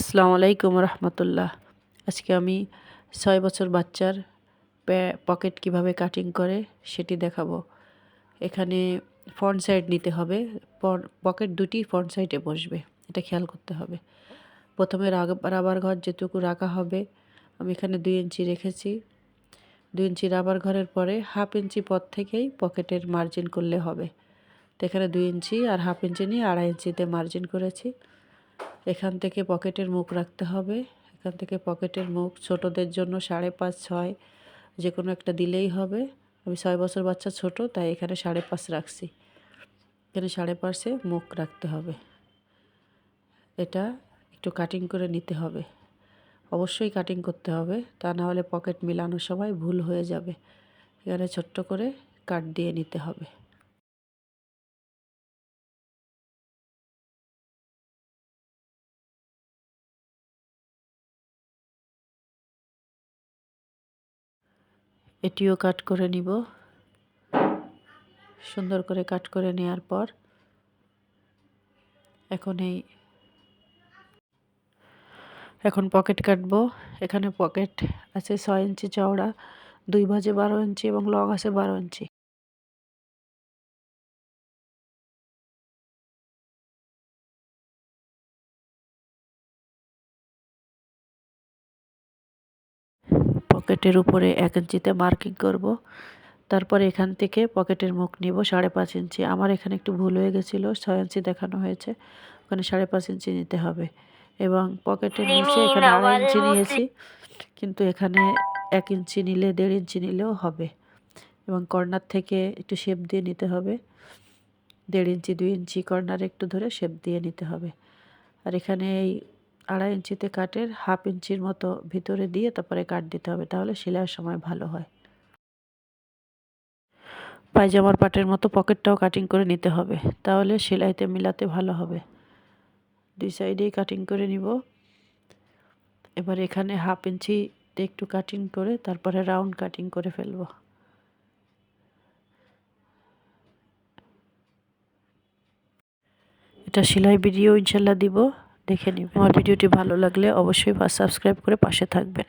আসসালামু আলাইকুম রহমতুল্লাহ। আজকে আমি ছয় বছর বাচ্চার পকেট কীভাবে কাটিং করে সেটি দেখাবো। এখানে ফ্রন্ট সাইড নিতে হবে। পকেট দুটি ফ্রন্ট সাইডে বসবে। এটা খেয়াল করতে হবে। প্রথমে রাবার ঘর যেটুকু রাখা হবে, আমি এখানে দুই ইঞ্চি রেখেছি। দুই ইঞ্চি রাবার ঘরের পরে হাফ ইঞ্চি পর থেকেই পকেটের মার্জিন করলে হবে। তো এখানে দুই ইঞ্চি আর হাফ ইঞ্চি নিয়ে আড়াই ইঞ্চিতে মার্জিন করেছি। এখান থেকে পকেটের মুখ রাখতে হবে। এখান থেকে পকেটের মুখ ছোটদের জন্য সাড়ে পাঁচ, ছয় যে কোনো একটা দিলেই হবে। আমি ছয় বছর বাচ্চা ছোট, তাই এখানে সাড়ে পাঁচ রাখছি। এখানে সাড়ে পাঁচে মুখ রাখতে হবে। এটা একটু কাটিং করে নিতে হবে। অবশ্যই কাটিং করতে হবে। তা না হলে পকেট মিলানোর সময় ভুল হয়ে যাবে। এখানে ছোট্ট করে কাট দিয়ে নিতে হবে। এটিও কাট করে নিব। সুন্দর করে কাট করে নেওয়ার পর এখন এই এখন পকেট কাটবো। এখানে পকেট আছে ছয় ইঞ্চি চওড়া, দুই ভাজে বারো ইঞ্চি এবং লং আছে বারো ইঞ্চি। পকেটের উপরে এক ইঞ্চিতে মার্কিং করব। তারপরে এখান থেকে পকেটের মুখ নিব সাড়ে পাঁচ ইঞ্চি। আমার এখানে একটু ভুল হয়ে গেছিল ছয় ইঞ্চি দেখানো হয়েছে। ওখানে সাড়ে পাঁচ ইঞ্চি নিতে হবে। এবং পকেটের নিচে এখানে আড়াই ইঞ্চি নিয়েছি। কিন্তু এখানে এক ইঞ্চি নিলে দেড় ইঞ্চি নিলেও হবে। এবং কর্নার থেকে একটু শেপ দিয়ে নিতে হবে। দেড় ইঞ্চি দুই ইঞ্চি কর্নার একটু ধরে শেপ দিয়ে নিতে হবে। আর এখানে এই আড়াই ইঞ্চিতে কাটের হাফ ইঞ্চির মতো ভিতরে দিয়ে তারপরে কাট দিতে হবে, তাহলে সেলাইয়ের সময় ভালো হয়। পায়জামার পাটের মতো পকেটটাও কাটিং করে নিতে হবে, তাহলে সেলাইতে মিলাতে ভালো হবে। দুই সাইডেই কাটিং করে নিব। এবার এখানে হাফ ইঞ্চিতে একটু কাটিং করে তারপরে রাউন্ড কাটিং করে ফেলব। এটা সেলাই ভিডিও ইনশাল্লাহ দিব। দেখে নিবেন। আমার ভিডিওটি ভালো লাগলে অবশ্যই সাবস্ক্রাইব করে পাশে থাকবেন।